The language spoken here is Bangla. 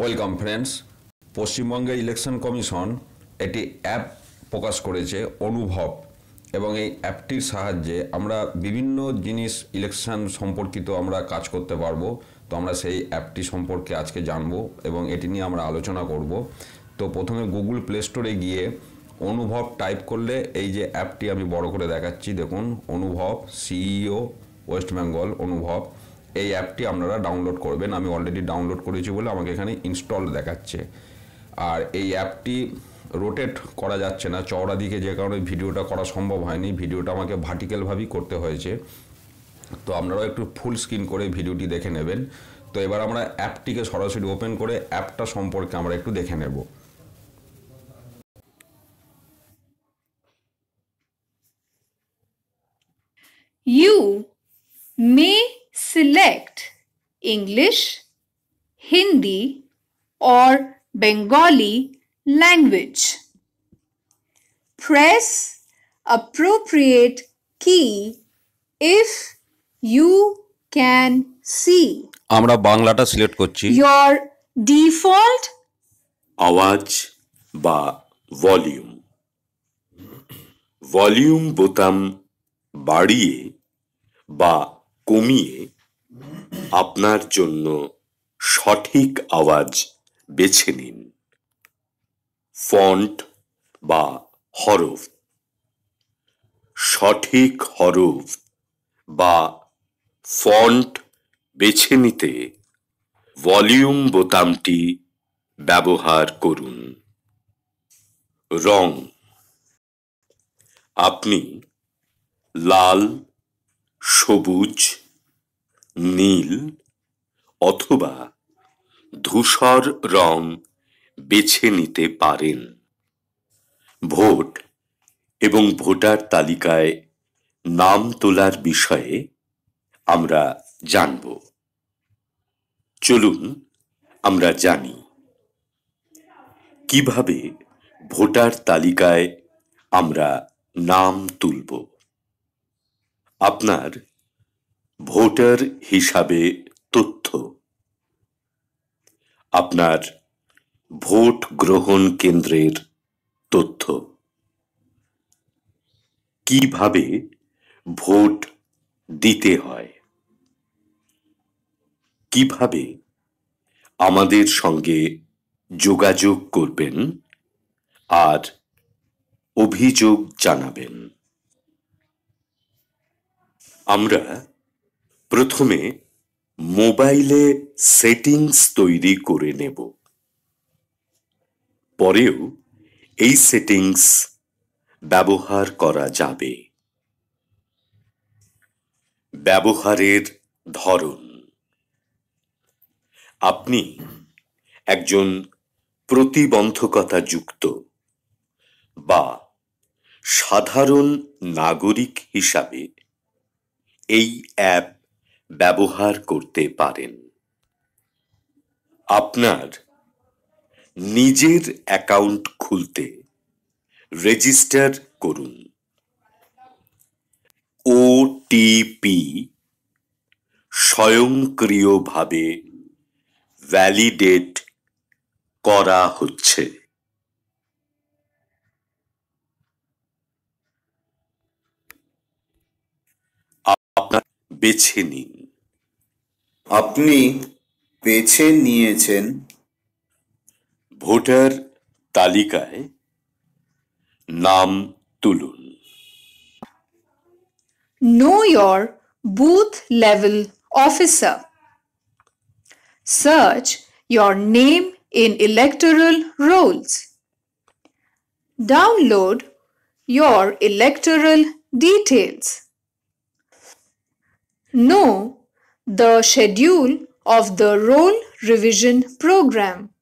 ওয়েলকাম ফ্রেন্ডস, পশ্চিমবঙ্গে ইলেকশন কমিশন একটি অ্যাপ প্রকাশ করেছে অনুভব এবং এই অ্যাপটির সাহায্যে আমরা বিভিন্ন জিনিস ইলেকশন সম্পর্কিত আমরা কাজ করতে পারব। তো আমরা সেই অ্যাপটি সম্পর্কে আজকে জানব এবং এটি নিয়ে আমরা আলোচনা করব। তো প্রথমে গুগল প্লে স্টোরে গিয়ে অনুভব টাইপ করলে এই যে অ্যাপটি আমি বড় করে দেখাচ্ছি, দেখুন, অনুভব সিইও ওয়েস্ট বেঙ্গল অনুভব। এই অ্যাপটি আপনারা ডাউনলোড করবেন। আমি অলরেডি ডাউনলোড করেছি বলে আমাকে এখানে ইনস্টল দেখাচ্ছে। আর এই অ্যাপটি রোটেট করা যাচ্ছে না, চওড়া দিকে যে কারণে ভিডিওটা করা সম্ভব হয়নি। ভিডিওটা আমাকে ভার্টিক্যালভাবেই করতে হয়েছে। তো আপনারাও একটু ফুল স্ক্রিন করে ভিডিওটি দেখে নেবেন। তো এবার আমরা অ্যাপটিকে সরাসরি ওপেন করে অ্যাপটা সম্পর্কে আমরা একটু দেখে নেব। May select English, Hindi, or Bengali language. Press appropriate key if you can see. আমরা বাংলাটা সিলেক্ট করছি Your default আওয়াজ বা ভলিউম ভলিউম বোতাম বাড়িয়ে বা কমিয়ে আপনার জন্য সঠিক আওয়াজ বেছে নিন। ফন্ট বা হরফ। সঠিক হরফ বা ফন্ট বেছে নিতে ভলিউম বোতামটি ব্যবহার করুন। রং। আপনি লাল, সবুজ নীল অথবা ধূসর রং বেছে নিতে পারেন। ভোট এবং ভোটার তালিকায় নাম তোলার বিষয়ে আমরা জানব। চলুন আমরা জানি, কীভাবে ভোটার তালিকায় আমরা নাম তুলব? আপনার ভোটার হিসাবে তথ্য। আপনার ভোট গ্রহণ কেন্দ্রের তথ্য। কীভাবে ভোট দিতে হয়? কীভাবে আমাদের সঙ্গে যোগাযোগ করবেন আর অভিযোগ জানাবেন? আমরা প্রথমে মোবাইলে সেটিংস তৈরি করে নেব। পরেও এই সেটিংস ব্যবহার করা যাবে। ব্যবহারের ধরন। আপনি একজন প্রতিবন্ধকতা যুক্ত বা সাধারণ নাগরিক হিসাবে এই অ্যাপ ব্যবহার করতে পারেন। আপনার নিজের অ্যাকাউন্ট খুলতে রেজিস্টার করুন। ওটিপি স্বয়ংক্রিয়ভাবে ভ্যালিডেট করা হচ্ছে আপনার বেছে নিন। আপনি বেছে নিয়েছেন ভোটার তালিকায় নাম তুলুন। Know your booth level officer search your name in electoral rolls download your electoral details Know the schedule of the role revision program.